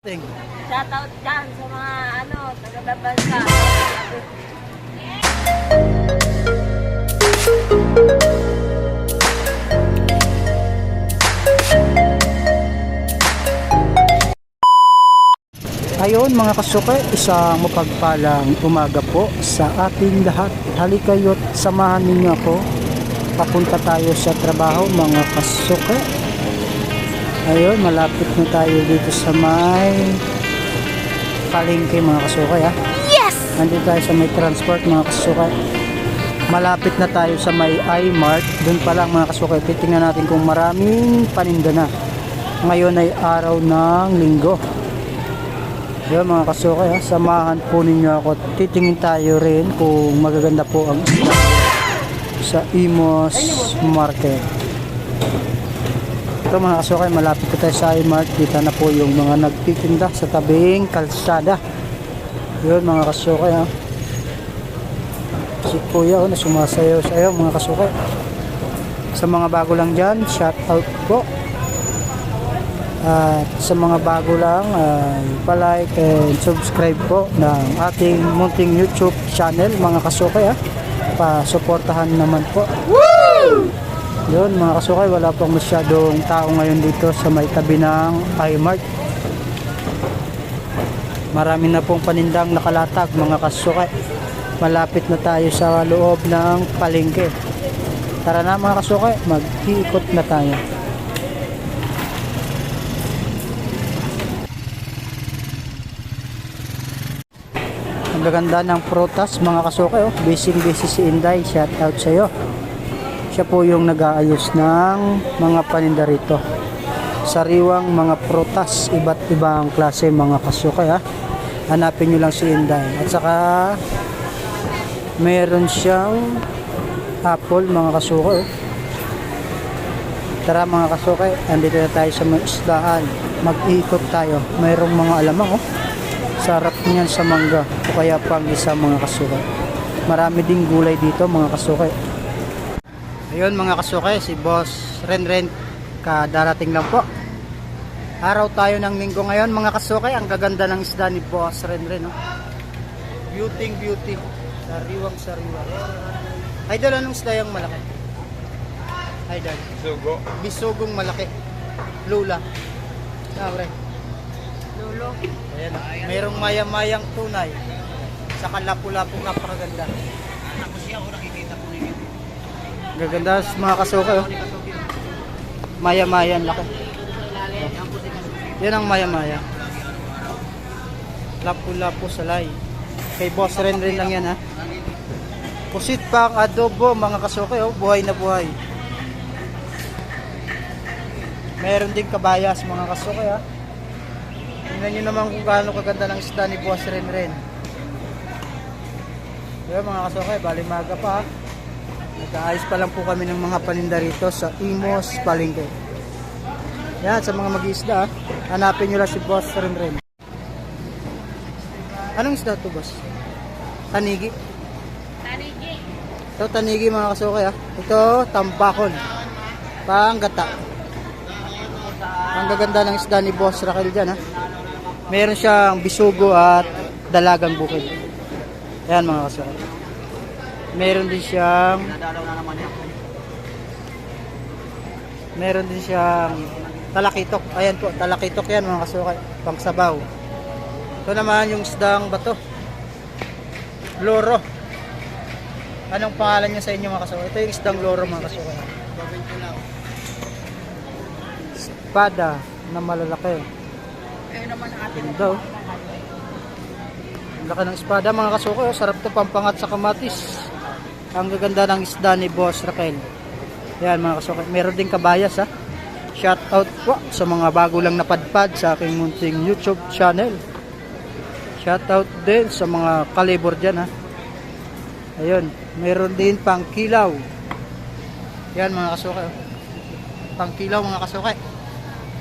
Ting. Shoutout dyan sa mga ano, taga-bansa. Ayon mga kasuke, isang mapagpalang umaga po sa ating lahat. Halikayo't samahan ninyo ako. Papunta tayo sa trabaho mga kasuke. Ayun, malapit na tayo dito sa may palengke mga kasuke ha. Yes! Nandito tayo sa may transport mga kasuke. Malapit na tayo sa may iMart. Doon pa lang mga kasuke, titingnan natin kung maraming paninda na. Ngayon ay araw ng linggo. Yun mga kasuke, ha? samahan po ninyo ako. Titingin tayo rin kung magaganda po ang sa Imos Market. Ito mga kasuke, malapit ko tayo sa iMart. Kita na po yung mga nagtitinda sa tabing kalsada. Yun mga kasuke ha. Si Kuya oh, na sumasayaw sayo mga kasuke. Sa mga bago lang dyan, shout out po. At sa mga bago lang, ay palike and subscribe po ng ating munting YouTube channel mga kasukay ha. Pa-suportahan naman po. Yun mga kasukay, wala pong masyadong tao ngayon dito sa may tabi ng iMart. Marami na pong panindang nakalatag mga kasukay. Malapit na tayo sa loob ng palengke. Tara na mga kasukay, mag-iikot na tayo. Ang gaganda ng prutas mga kasuke oh. Busy busy si Inday. Shout out sa iyo. Siya po yung nag-aayos ng mga paninda rito. Sariwang mga prutas, iba't ibang klase mga kasuke ha. Hanapin nyo lang si Inday. At saka meron siyang apple mga kasuke oh. Tara mga kasuke, andito na tayo sa mga isdaan. Mag-ikot tayo. Mayroong mga alamang oh. Sarap niyan sa mangga o kaya pang isa mga kasuke. Marami ding gulay dito mga kasuke. Ayun mga kasuke, si Boss Renren kadarating lang po. Araw tayo ng linggo ngayon mga kasuke. Ang gaganda ng isda ni Boss Renren. No? Beauty beauty. Sariwang sariwa. Idol, anong isda yung malaki? Idol. Sugo. Bisugong malaki. Lula. Sabre. Lolo. Ayan, mayroong maya-mayang tunay. Sa kalapu-lapong napakaganda. Ako siya, ako nakikita ko. Gaganda mga kasuka. Oh. Maya-maya ang laki. Yan ang maya-maya. Lapu-lapu salay. Kay boss rin rin lang yan ha. Pusit pang adobo mga kasuke oh. Buhay na buhay. Meron din kabayas mga kasuke ha. Tingnan nyo naman kung gaano kaganda ng isda ni Boss Ren Ren. Kaya mga kasokay, bali maga pa. ha. Nag-aayos pa lang po kami ng mga paninda rito sa Imos Palengke. Yan, sa mga mag-iisda, ha. hanapin nyo lang si Boss Ren Ren. Anong isda to, Boss? Tanigi. Tanigi. Ito, tanigi mga kasokay. Ha. Ito, tambakol. Panggata. Ang gaganda ng isda ni Boss Raquel dyan, ha. Meron siyang bisugo at dalagang bukid. Ayan mga kasokay. Meron din siyang meron din siyang talakitok. Ayan po, talakitok yan mga kasukay. Pangsabaw. Ito naman yung isdang bato. Loro. Anong pangalan niya sa inyo mga kasukay? Ito yung isdang loro mga kasukay. Espada na malalaki. Ayun naman ang oh. Ang laki ng espada mga kasukay. Sarap to pampangat sa kamatis. Ang gaganda ng isda ni Boss Raquel. Yan mga kasukay. Meron din kabayas ha. Shout out po sa mga bago lang napadpad sa aking munting YouTube channel. Shout out din sa mga kalibor dyan ha. Ayun. Meron din pang kilaw. Yan mga kasukay. oh. Pang kilaw mga kasukay.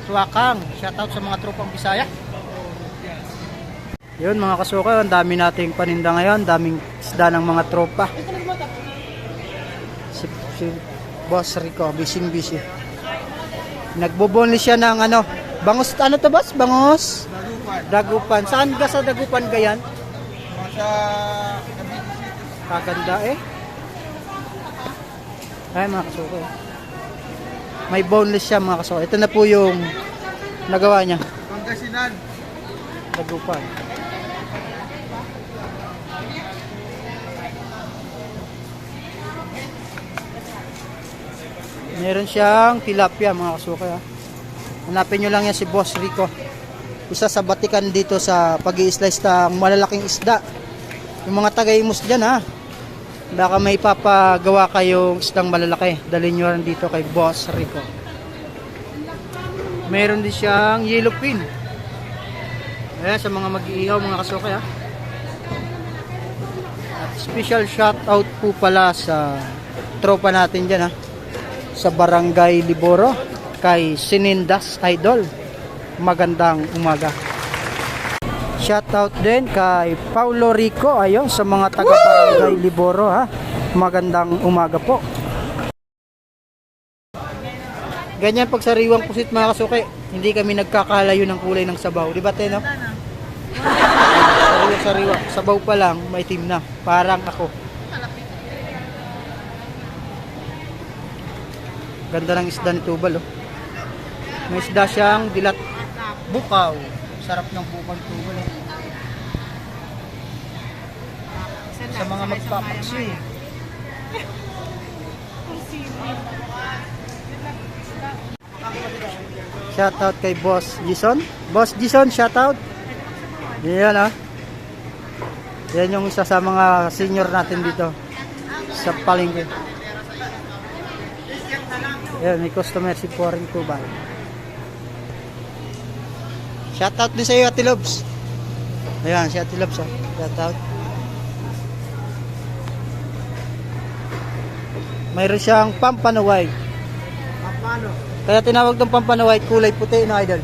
Suwakang. Shout out sa mga tropang Bisaya. Yun mga kasuka, ang dami nating paninda ngayon, daming isda ng mga tropa. Si, Boss Rico, busy busy. Nagbubonli siya ng ano, bangus, ano to boss? Bangus? Nalupay. Dagupan. Saan ka sa Dagupan gayan? Sa. Kaganda eh. Ay mga kasuko. May boneless siya mga kasuko. Ito na po yung nagawa niya. Pangasinan. Dagupan. Meron siyang tilapia mga kasuko. Ha? Hanapin nyo lang yan si Boss Rico. Isa sa batikan dito sa pag slice ng malalaking isda. Yung mga taga-imus dyan ha. Baka may papagawa kayong isdang malalaki. Dalhin nyo rin dito kay Boss Rico. Meron din siyang yellow pin. Ayan, sa mga mag-iihaw, mga kasuke ha. At special shout out po pala sa tropa natin dyan ha. Sa Barangay Liboro kay Sinindas Idol. Magandang umaga. Shout out din kay Paulo Rico ayon sa mga taga Barangay Liboro ha. Magandang umaga po. Ganyan pag sariwang pusit mga kasuke, hindi kami nagkakalayo ng kulay ng sabaw. Di ba, te, no? sariwa, sariwa. Sabaw pa lang, may team na. Parang ako. Ganda ng isda ni Tubal, oh. May isda siyang dilat bukaw. Sarap ng bukaw ni Tubal, oh. Sa mga magpapaksi. Shoutout kay Boss Jason. Boss Jason, shoutout. Yan ah. Yan yung isa sa mga senior natin dito sa palengke. Yan, may customer si Foreign Tubal. Shoutout din sa iyo, Ate Lobs. Ayan, si Ate Lobs. Oh. Shoutout. Mayroon siyang pampanuway. Pampano. Kaya tinawag ng pampanuway kulay puti na idol.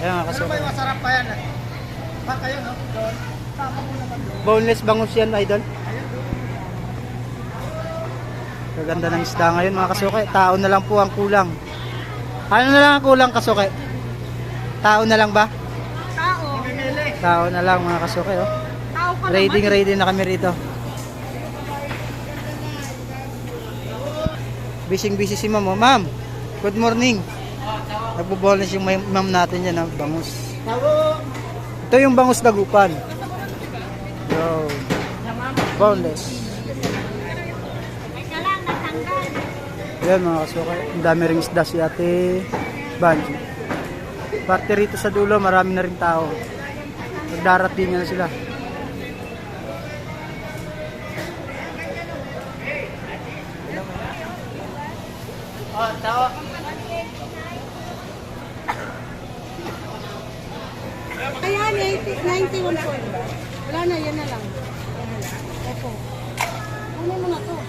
Ayan kasi. May masarap pa yan. eh. Ba kayo no? Boneless bangus yan idol. Kaganda ng isda ngayon mga kasuke. Tao na lang po ang kulang. Ano na lang ang kulang kasuke? Tao na lang ba? Tao. Tao na lang mga kasuke. Oh. Tao ka Raiding ready na kami rito. Bising busy si ma'am. oh. Ma'am, good morning. Nagbo-boneless yung ma'am natin yan. Oh. Bangus. Ito yung bangus dagupan. So, boneless. Ika lang, natanggal. Yan mga kasukay. Ang dami ring isda si ate Banji. Parte rito sa dulo, marami na rin tao. Magdarating na sila. Oh, tao. Ayan, 80, 91 po. Wala na, yan na lang. Opo. Ano mo na to?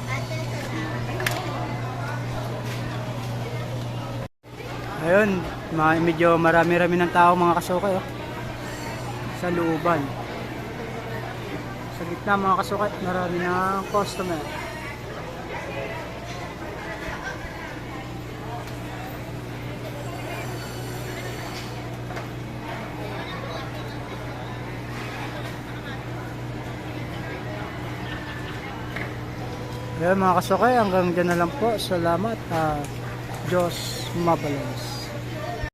Ayun, medyo marami-rami ng tao mga kasukay oh. Sa looban. Sa gitna mga kasukay, marami ng customer. Ayun mga kasukay, hanggang dyan na lang po. Salamat. at Diyos Mabalance.